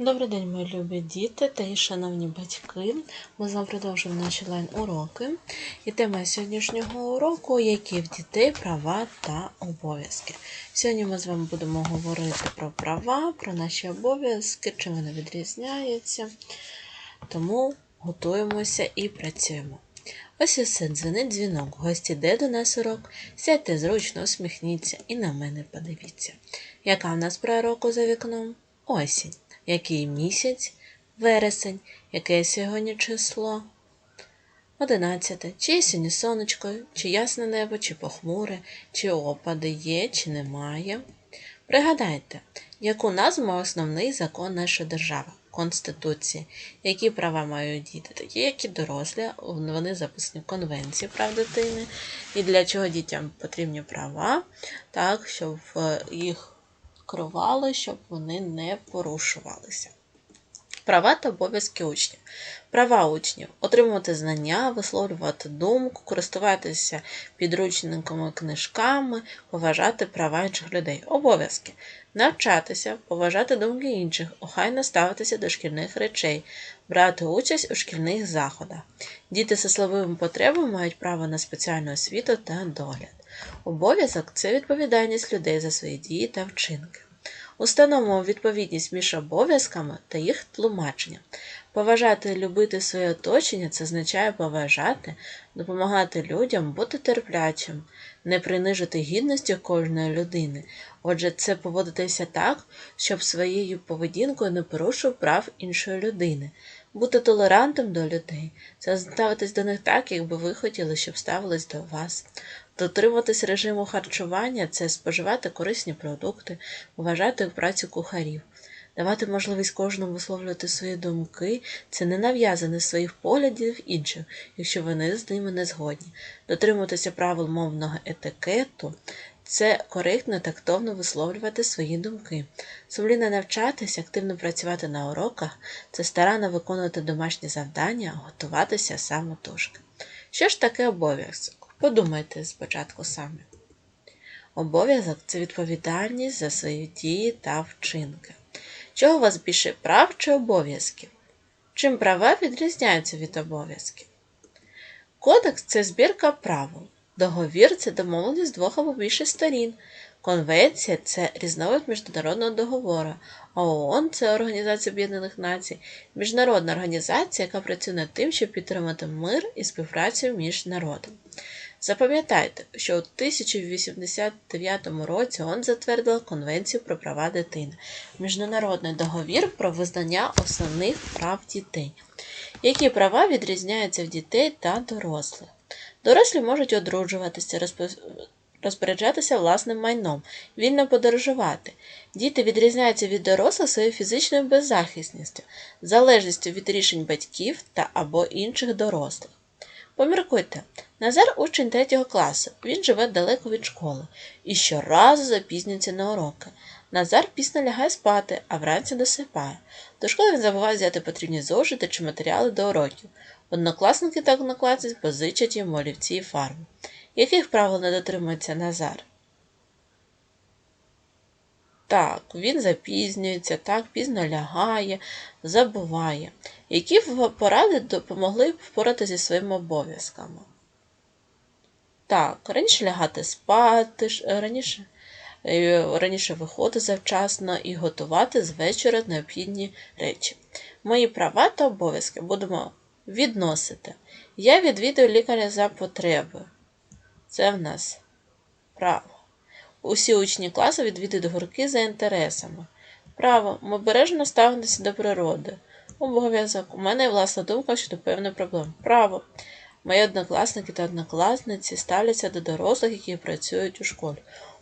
Добрий день, мої любі діти та і шановні батьки. Ми з вами продовжуємо наші лайн-уроки. І тема сьогоднішнього уроку які в дітей права та обов'язки. Сьогодні ми з вами будемо говорити про права, про наші обов'язки, чим вони відрізняються. Тому готуємося і працюємо. Ось і все, дзвінок. Гості йде до нас урок. Сядьте зручно, усміхніться і на мене подивіться. Яка в нас пора року за вікном? Осінь. Який місяць? Вересень. Яке сьогодні число? Одинадцяте. Чи є сьогодні сонечко, чи ясне небо, чи похмуре, чи опади є, чи немає. Пригадайте, яку назву основний закон нашої держави Конституції, які права мають діти, такі, як і дорослі, вони записані в Конвенції прав дитини, і для чого дітям потрібні права, так, щоб їх керували, щоб вони не порушувалися. Права та обов'язки учнів. Права учнів отримувати знання, висловлювати думку, користуватися підручниками, книжками, поважати права інших людей. Обов'язки навчатися, поважати думки інших, охайно ставитися до шкільних речей, брати участь у шкільних заходах. Діти з особливими потребами мають право на спеціальну освіту та догляд. Обов'язок це відповідальність людей за свої дії та вчинки. Установимо відповідність між обов'язками та їх тлумаченням. Поважати і любити своє оточення це означає поважати, допомагати людям, бути терплячим, не принижити гідності кожної людини. Отже, це поводитися так, щоб своєю поведінкою не порушив прав іншої людини, бути толерантним до людей, це ставитись до них так, якби ви хотіли, щоб ставились до вас. Дотримуватись режиму харчування це споживати корисні продукти, вважати працю кухарів. Давати можливість кожному висловлювати свої думки це не нав'язане своїх поглядів іншим, якщо вони з ними не згодні. Дотримуватися правил мовного етикету це коректно тактовно висловлювати свої думки. Сумлінно навчатися, активно працювати на уроках це старанно виконувати домашні завдання, готуватися самотужки. Що ж таке обов'язок? Подумайте спочатку самі. Обов'язок це відповідальність за свої дії та вчинки. Чого у вас більше прав чи обов'язків? Чим права відрізняються від обов'язків? Кодекс це збірка правил. Договір це домовленість двох або більше сторін. Конвенція це різновид міжнародного договору, ООН це Організація Об'єднаних Націй, міжнародна організація, яка працює над тим, щоб підтримати мир і співпрацю між народами. Запам'ятайте, що у 1089 році ООН затвердила Конвенцію про права дитини, міжнародний договір про визнання основних прав дітей. Які права відрізняються в дітей та дорослих? Дорослі можуть одружуватися, розпоряджатися власним майном, вільно подорожувати. Діти відрізняються від дорослих своєю фізичною беззахисністю, залежністю від рішень батьків та або інших дорослих. Поміркуйте, Назар учень третього класу, він живе далеко від школи і щоразу запізнюється на уроки. Назар пізно лягає спати, а вранці досипає. До школи він забуває взяти потрібні зошити чи матеріали до уроків. Однокласники та однокласниці позичать йому олівці і фарби. Яких правил не дотримується Назар? Так, він запізнюється, так, пізно лягає, забуває. Які поради допомогли б впоратися зі своїми обов'язками? Так, раніше лягати спати, раніше е, раніше виходити завчасно і готувати з вечора необхідні речі. Мої права та обов'язки будемо відносити. Я відвідую лікаря за потреби. Це в нас право. Усі учні класу відвідують гурки за інтересами. Право, ми бережно ставимося до природи. Обов'язок. У мене є власна думка щодо певних проблем. Право. Мої однокласники та однокласниці ставляться до дорослих, які працюють у школі.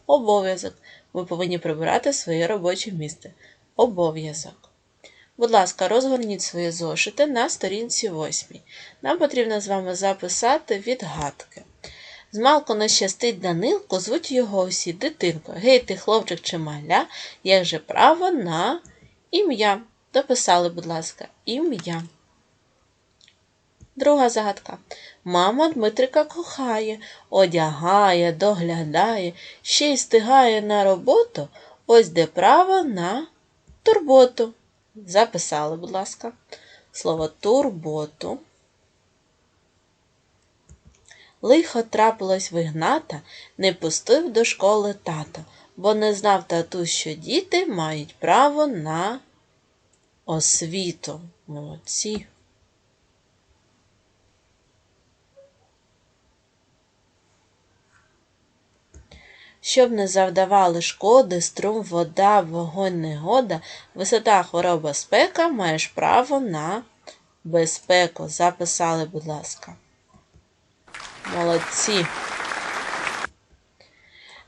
Обов'язок. Ви повинні прибирати своє робоче місце. Обов'язок. Будь ласка, розгорніть свої зошити на сторінці 8. Нам потрібно з вами записати відгадки. Змалку не щастить Данилко, звуть його усі дитинко. Гей, ти, хлопчик чи маля, як же право на ім'я. Дописали, будь ласка, ім'я. Друга загадка. Мама Дмитрика кохає, одягає, доглядає, ще й стигає на роботу, ось де право на турботу. Записали, будь ласка, слово турботу. Лихо трапилось вигната, не пустив до школи тато, бо не знав тату, що діти мають право на освіту. Молодці. Щоб не завдавали шкоди, струм, вода, вогонь, негода, висота, хвороба, спека, маєш право на безпеку. Записали, будь ласка. Молодці.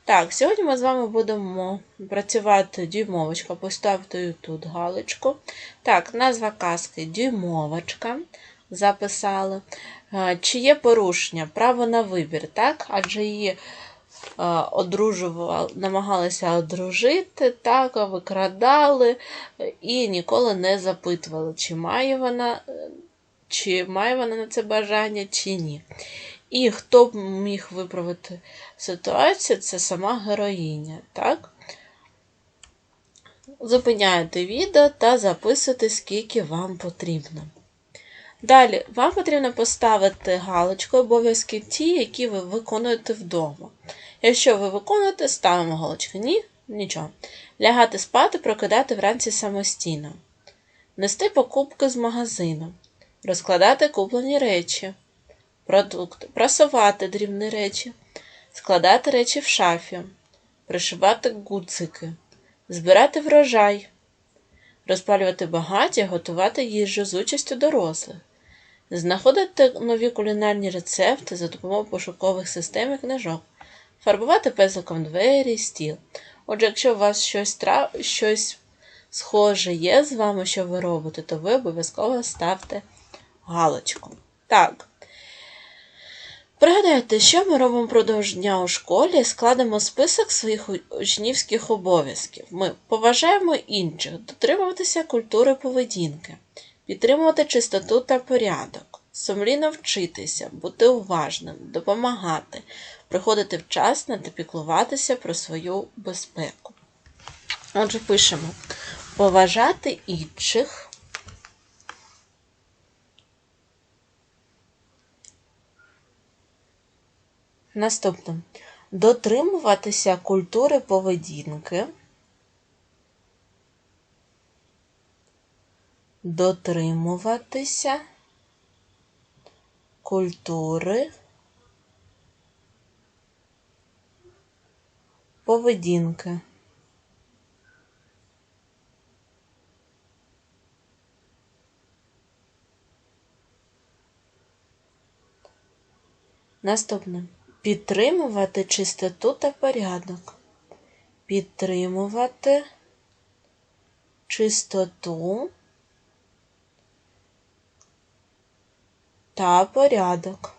Так, сьогодні ми з вами будемо працювати дюймовочка. Поставте тут галочку. Так, назва казки дюймовочка. Записали. Чи є порушення? Право на вибір, так? Адже її одружували, намагалися одружити, так, викрадали і ніколи не запитували, чи має вона, чи має вона на це бажання, чи ні. І хто б міг виправити ситуацію, це сама героїня. так? Зупиняєте відео та записуйте, скільки вам потрібно. Далі, вам потрібно поставити галочку обов'язки ті, які ви виконуєте вдома. Якщо ви виконуєте, ставимо галочку. Ні, нічого. Лягати спати, прокидати вранці самостійно. Нести покупки з магазину, розкладати куплені речі, продукти, прасувати дрібні речі, складати речі в шафі, пришивати гудзики, збирати врожай, розпалювати багаття, готувати їжу з участю дорослих. Знаходити нові кулінарні рецепти за допомогою пошукових систем і книжок, фарбувати пензликом двері, стіл. Отже, якщо у вас щось трав... щось схоже є з вами, що ви робите, то ви обов'язково ставте галочку. Так. Пригадайте, що ми робимо впродовж дня у школі, складемо список своїх учнівських обов'язків. Ми поважаємо інших, дотримуватися культури поведінки, підтримувати чистоту та порядок, сумлінно вчитися, бути уважним, допомагати, приходити вчасно та піклуватися про свою безпеку. Отже, пишемо поважати інших. Наступне. Дотримуватися культури поведінки, дотримуватися культури поведінки. Наступне підтримувати чистоту та порядок. Підтримувати чистоту та порядок.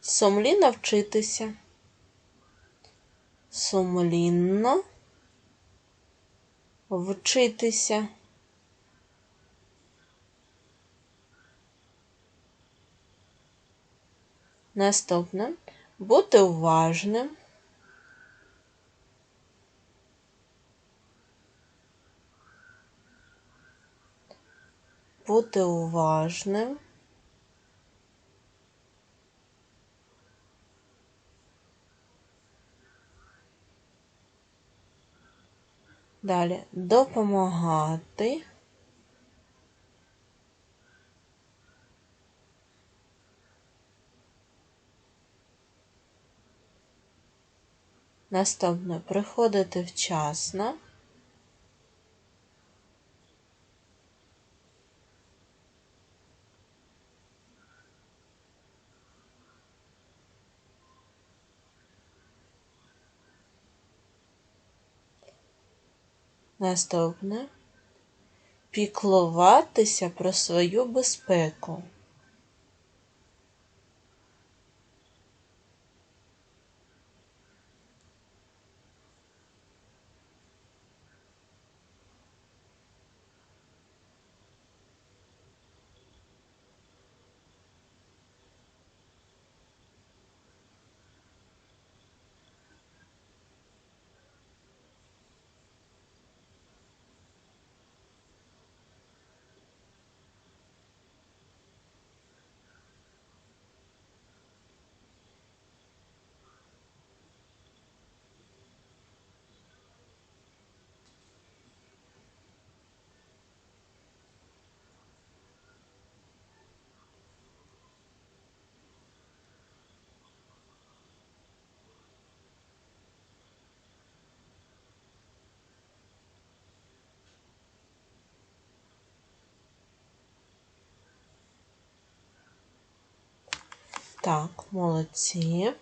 Сумлінно вчитися. Сумлінно вчитися. Наступне бути уважним. Бути уважним. Далі допомагати. Наступне приходити вчасно. Наступне піклуватися про свою безпеку. Так, молодці.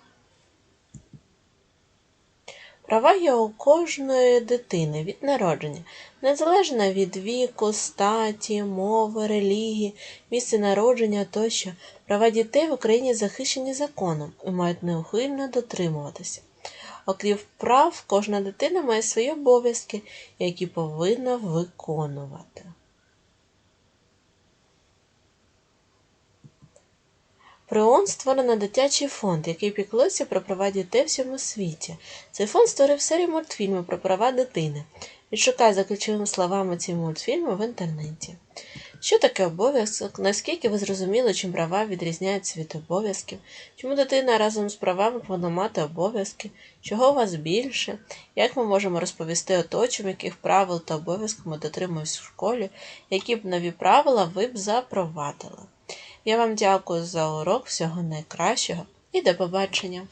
Права є у кожної дитини від народження, незалежно від віку, статі, мови, релігії, місця народження тощо. Права дітей в Україні захищені законом і мають неухильно дотримуватися. Окрім прав, кожна дитина має свої обов'язки, які повинна виконувати. При ООН створено дитячий фонд, який піклується про права дітей в всьому світі. Цей фонд створив серію мультфільмів про права дитини. Відшукай за ключовими словами ці мультфільми в інтернеті. Що таке обов'язок? Наскільки ви зрозуміли, чим права відрізняються від обов'язків? Чому дитина разом з правами повинна мати обов'язки? Чого у вас більше? Як ми можемо розповісти оточим, яких правил та обов'язків ми дотримуємось в школі, які б нові правила ви б запровадили? Я вам дякую за урок, всього найкращого і до побачення!